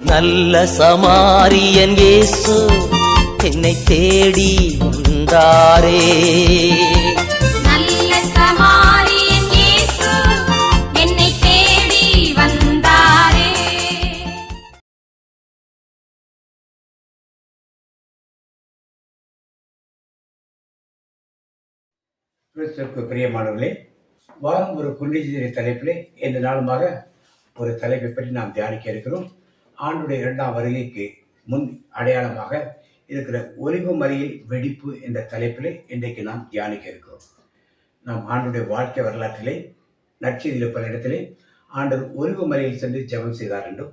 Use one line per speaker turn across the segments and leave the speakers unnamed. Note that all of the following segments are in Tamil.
நல்ல சமாரியன் இயேசு என்னை தேடி வந்தாரே.
நல்ல சமாரியன் இயேசு என்னை தேடி வந்தாரே.
கிறிஸ்துவுக்கு பிரியமானவர்களே வாரம் ஒரு குண்டிஜிதிரை தலைப்பிலே இந்த நாளுமாக ஒரு தலைப்பை பற்றி நாம் தியானிக்க இருக்கிறோம். ஆண்டுடைய இரண்டாம் வருகைக்கு முன் அடையாளமாக இருக்கிற ஒலிவு மலையில் வெடிப்பு என்ற தலைப்பிலே இன்றைக்கு நாம் தியானிக்க இருக்கிறோம். நாம் ஆண்டுடைய வாழ்க்கை வரலாற்றிலே நற்செய்தியில் பல இடத்திலே ஆண்டவர் ஒலிவு மலையில் சென்று ஜெபம் செய்தார் என்றும்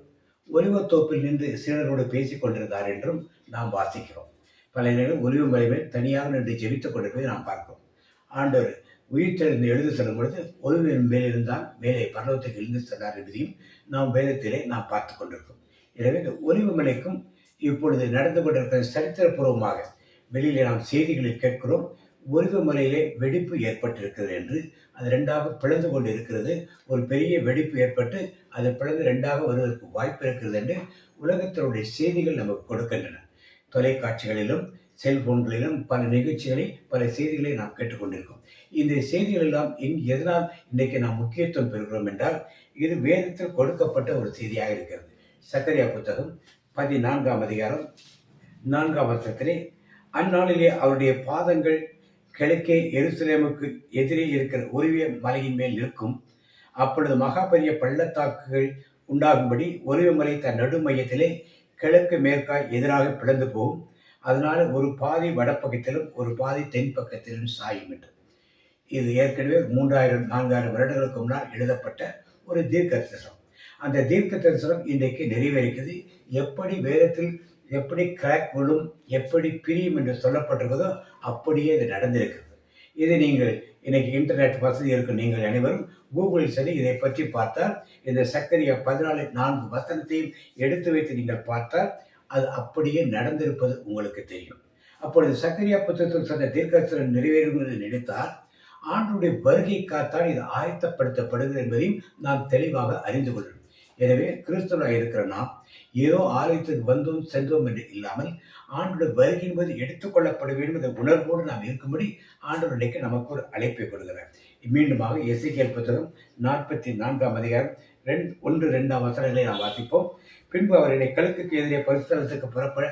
ஒலிவத் தோப்பில் நின்று சீடரோடு பேசிக் கொண்டிருந்தார் என்றும் நாம் வாசிக்கிறோம். பல நேரம் ஒலிவு மலையில் தனியாக நின்று ஜெபித்துக் கொண்டிருப்பதை நாம் பார்க்கிறோம். ஆண்டவர் உயிர்த்தெழுந்து எழுந்து செல்லும் பொழுது ஒருவரின் மேலிருந்தால் மேலே பர்வத்துக்கு எழுந்து சென்றார் என்பதையும் நாம் வேதத்திலே நாம் பார்த்து கொண்டிருக்கோம் எனவே இந்த ஒலிவு மலைக்கும் இப்பொழுது நடந்து கொண்டிருக்கிற சரித்திரபூர்வமாக வெளியில் நாம் செய்திகளில் கேட்கிறோம் ஒலிவு மலையிலே வெடிப்பு ஏற்பட்டிருக்கிறது என்று. அது ரெண்டாக பிளந்து கொண்டு இருக்கிறது ஒரு பெரிய வெடிப்பு ஏற்பட்டு அது பிளந்து ரெண்டாக வருவதற்கு வாய்ப்பு இருக்கிறது என்று உலகத்தினுடைய செய்திகள் நமக்கு கொடுக்கின்றன. தொலைக்காட்சிகளிலும் செல்போன்களிலும் பல நிகழ்ச்சிகளை பல செய்திகளை நாம் கேட்டுக்கொண்டிருக்கோம். இந்த செய்திகள் எல்லாம் எங் எதனால் இன்றைக்கு நாம் முக்கியத்துவம் பெறுகிறோம் என்றால் இது வேதத்தில் கொடுக்கப்பட்ட ஒரு செய்தியாக இருக்கிறது. சக்கரியா புத்தகம் பதினான்காம் அதிகாரம் நான்காம் வருஷத்திலே அந்நாளிலே அவருடைய பாதங்கள் கிழக்கே எருசலேமுக்கு எதிரே இருக்கிற ஒருவிய மலையின் மேல் நிற்கும். அப்பொழுது மகா பெரிய பள்ளத்தாக்குகள் உண்டாகும்படி ஒருவிய மலை தன் நடுமையத்திலே கிழக்கு மேற்காய் எதிராக பிளந்து போகும். அதனால ஒரு பாதி வடப்பக்கத்திலும் ஒரு பாதி தென் பக்கத்திலும் சாயும் என்று. இது ஏற்கனவே மூன்றாயிரம் நான்காயிரம் வருடங்களுக்கு முன்னால் எழுதப்பட்ட ஒரு தீர்க்க தரிசனம் அந்த தீர்க்க தரிசனம் இன்றைக்கு நிறைவேறிக்கிறது எப்படி வேதத்தில் எப்படி கிராக் விழும் எப்படி பிரியும் என்று சொல்லப்பட்டிருக்கிறதோ அப்படியே இது நடந்திருக்கிறது. இது நீங்கள் இன்னைக்கு இன்டர்நெட் வசதி இருக்கும் நீங்கள் அனைவரும் கூகுளில் சரி இதை பற்றி பார்த்தால் இந்த சக்கரிய பதினாலு நான்கு வசனத்தையும் எடுத்து வைத்து நீங்கள் பார்த்தால் அது அப்படியே நடந்திருப்பது உங்களுக்கு தெரியும். அப்பொழுது சக்கரியா புத்தகத்தில் சொன்ன தீர்க்கதரிசனம் நிறைவேறும் என்று நினைத்தால் ஆண்டுடைய வருகை காத்தால் இது ஆயத்தப்படுத்தப்படுகிறது என்பதையும் நாம் தெளிவாக அறிந்து கொள்ளணும். எனவே கிறிஸ்தவராக இருக்கிற நாம் ஏதோ ஆலயத்துக்கு வந்தோம் சென்றோம் என்று இல்லாமல் ஆண்டோட வருகை என்பது எடுத்துக்கொள்ளப்பட வேண்டும் என்ற உணர்வோடு நாம் இருக்கும்படி ஆண்டவர் நமக்கு ஒரு அழைப்பை கொடுக்கிறார் மீண்டுமாக எசைக்கியல் புத்தகம் நாற்பத்தி நான்காம் அதிகாரம் ரெண்டு ஒன்று ரெண்டாம் வசனங்களை நாம் வாசிப்போம். பின்பு அவர் என்னை கழுத்துக்கு எதிரே பரிசுத்தலத்துக்கு புறப்பட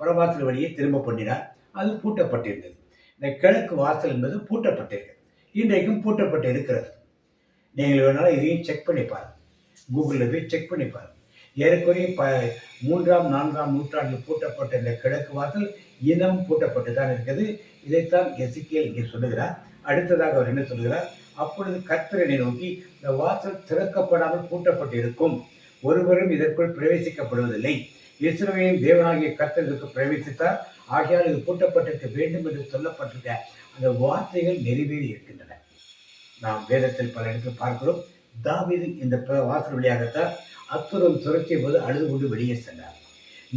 புறவாசல் வழியே திரும்ப பண்ணினார். அது பூட்டப்பட்டிருந்தது. இந்த கிழக்கு வாசல் என்பது பூட்டப்பட்டிருக்கிறது இன்றைக்கும் பூட்டப்பட்டு இருக்கிறது நீங்கள் வேணாலும் இதையும் செக் பண்ணி பாருங்கள். கூகுளில் போய் செக் பண்ணி பாருங்கள் ஏறக்குறைய ப மூன்றாம் நான்காம் நூற்றாண்டில் பூட்டப்பட்ட இந்த கிழக்கு வாசல் இனம் பூட்டப்பட்டு தான் இருக்குது. இதைத்தான் எசிக்கியல் இங்கே சொல்லுகிறார். அடுத்ததாக அவர் என்ன சொல்லுகிறார்? அப்பொழுது கர்த்தரனை நோக்கி இந்த வாசல் திறக்கப்படாமல் பூட்டப்பட்டு இருக்கும் ஒருவரும் இதற்குள் பிரவேசிக்கப்படுவதில்லை. இஸ்ரோவையும் தேவனாகிய கர்த்தர் பிரவேசித்தார். ஆகையால் இது பூட்டப்பட்டிருக்க வேண்டும் என்று சொல்லப்பட்டிருக்க அந்த வார்த்தைகள் நிறைவேறி இருக்கின்றன. நாம் வேதத்தில் பல இடத்தில் பார்க்கிறோம். தாவீது இந்த வாசல் வழியாகத்தான் அத்துரம் துரத்திய போது அழுது கொண்டு வெளியே சென்றார்.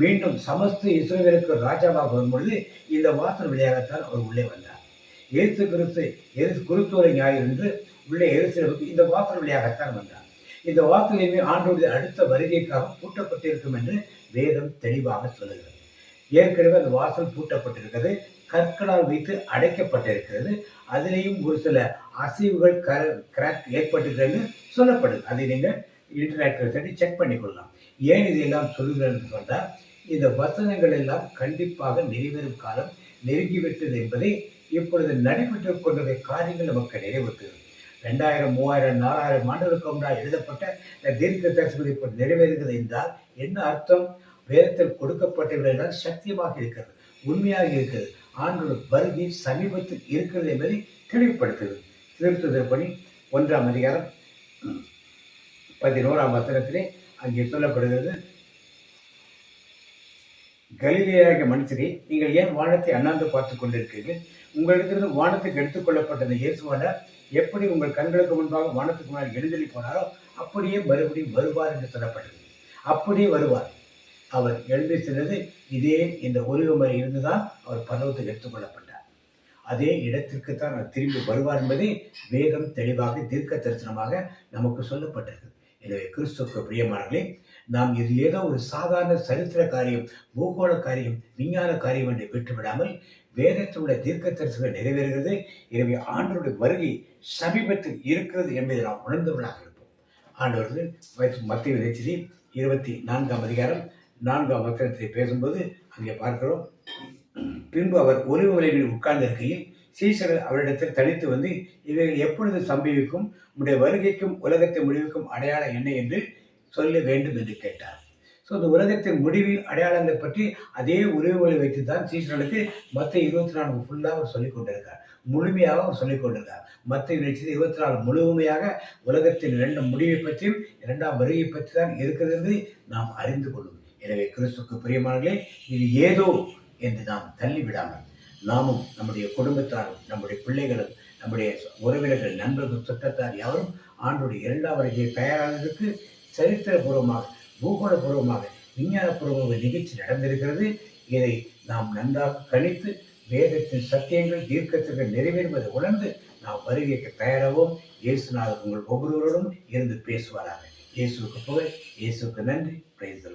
மீண்டும் சமஸ்த இஸ்ரவேலுக்கு ராஜாவாக வரும்பொழுது இந்த வாசல் வழியாகத்தான் அவர் உள்ளே வந்தார். எழுத்து கிறிஸ்து எரிசு குருத்துவரை ஞாயிறு என்று உள்ளே எரிசலுக்கு இந்த வாசல் வழியாகத்தான் வந்தார். இந்த வாசலையுமே ஆண்டோடைய அடுத்த வருகைக்காக பூட்டப்பட்டிருக்கும் என்று வேதம் தெளிவாக சொல்லுகிறது. ஏற்கனவே அந்த வாசல் பூட்டப்பட்டிருக்கிறது. கற்களால் வைத்து அடைக்கப்பட்டிருக்கிறது. அதிலேயும் ஒரு சில அசைவுகள் க கிராக் ஏற்பட்டிருக்கிறதுன்னு சொல்லப்படுது. அதை நீங்கள் இன்டர்நெட்டில் தேடி செக் பண்ணிக்கொள்ளலாம். ஏன் இதையெல்லாம் சொல்லுகிறேன்னு சொன்னால் இந்த வசனங்கள் எல்லாம் கண்டிப்பாக நிறைவேறும் காலம் நெருங்கிவிட்டது என்பதை இப்பொழுது நடைபெற்று கொண்டிருக்கிற காரியங்கள் நமக்கு நிறைவேற்றுகிறது ரெண்டாயிரம் மூவாயிரம் நாலாயிரம் ஆண்டுகளுக்கு முன்னால் எழுதப்பட்ட இந்த தீர்க்க தரிசனம் இப்போ நிறைவேறுகிறது என்றால் என்ன அர்த்தம்? வேதத்தில் கொடுக்கப்பட்டவர்கள் சத்தியமாக இருக்கிறது உண்மையாக இருக்கிறது. ஆண்டோட வருகை சமீபத்தில் இருக்கிறது என்பதை தெளிவுபடுத்துகிறது திருத்துதல் பணி ஒன்றாம் அதிகாரம் பதினோராம் வசனத்திலே அங்கே சொல்லப்படுகிறது கலிலேயாக மனுஷரே நீங்கள் ஏன் வானத்தை அண்ணாந்து பார்த்து கொண்டிருக்கிறீர்கள்? உங்களிடத்திலிருந்து வானத்துக்கு எடுத்துக்கொள்ளப்பட்ட இந்த இயேசுவானார் எப்படி உங்கள் கண்களுக்கு முன்பாக வானத்துக்கு முன்னால் எழுந்தள்ளி போனாரோ அப்படியே மறுபடியும் வருவார் என்று சொல்லப்பட்டது. அப்படியே வருவார். அவர் எழுந்து சென்றது இதே இந்த ஒலிவமரை இருந்துதான் அவர் பர்வத்துக்கு எடுத்துக்கொள்ளப்பட்டார். அதே இடத்திற்கு தான் அவர் திரும்பி வருவார் என்பதை வேதம் தெளிவாக தீர்க்க தரிசனமாக நமக்கு சொல்லப்பட்டது எனவே கிறிஸ்துக்கு பிரியமானர்களே நாம் இது ஏதோ ஒரு சாதாரண சரித்திர காரியம் பூகோள காரியம் விஞ்ஞான காரியம் என்று விட்டுவிடாமல் வேதத்தினுடைய உள்ள தீர்க்க தரிசனம் நிறைவேறுகிறது. எனவே ஆண்டருடைய வருகை சமீபத்தில் இருக்கிறது என்பதை நாம் உணர்ந்தவர்களாக இருப்போம். ஆண்டவர்கள் மத்திய நிகழ்ச்சி இருபத்தி நான்காம் அதிகாரம் நான்காம் வசனத்தை பேசும்போது அங்கே பார்க்கிறோம். பின்பு அவர் ஒலிவு விளைவில் உட்கார்ந்து இருக்கையில் சீசர்கள் அவரிடத்தில் தனித்து வந்து இவைகள் எப்பொழுது சம்பவிக்கும்? உடைய வருகைக்கும் உலகத்தை முடிவுக்கும் அடையாளம் என்ன என்று சொல்ல வேண்டும் என்று கேட்டார். ஸோ இந்த உலகத்தின் முடிவு அடையாளங்களை பற்றி அதே உறவுகளை வைத்து தான் சீசர்களுக்கு மற்ற இருபத்தி நான்கு ஃபுல்லாக அவர் சொல்லிக் கொண்டிருக்கார். முழுமையாக அவர் சொல்லிக் கொண்டிருக்கார். மற்ற நிகழ்ச்சி இருபத்தி நாலு முழுமையாக உலகத்தின் இரண்டு முடிவை பற்றியும் இரண்டாம் வருகை பற்றி தான் இருக்கிறது என்று நாம் அறிந்து கொள்ளும். எனவே கிறிஸ்துக்கு பிரியமானங்களே இது ஏதோ என்று நாம் தள்ளிவிடாமல் நாமும் நம்முடைய குடும்பத்தாரும் நம்முடைய பிள்ளைகளும் நம்முடைய உறவினர்கள் நண்பர்கள் சுற்றத்தார் யாரும் ஆண்டுடைய இரண்டாம் வருகையை தயாரானதற்கு சரித்திரபூர்வமாக பூகோளபூர்வமாக விஞ்ஞானபூர்வமாக நிகழ்ச்சி நடந்திருக்கிறது. இதை நாம் நன்றாக கணித்து வேதத்தின் சத்தியங்கள் தீர்க்கத்திற்கு நிறைவேறுவதை உணர்ந்து நாம் வருகைக்கு தயாராகவும் இயேசுநாதர் உங்கள் ஒவ்வொருவரோடும் இருந்து பேசுவாராக. இயேசுக்கு புகழ் இயேசுக்கு நன்றி. பிரைஸ்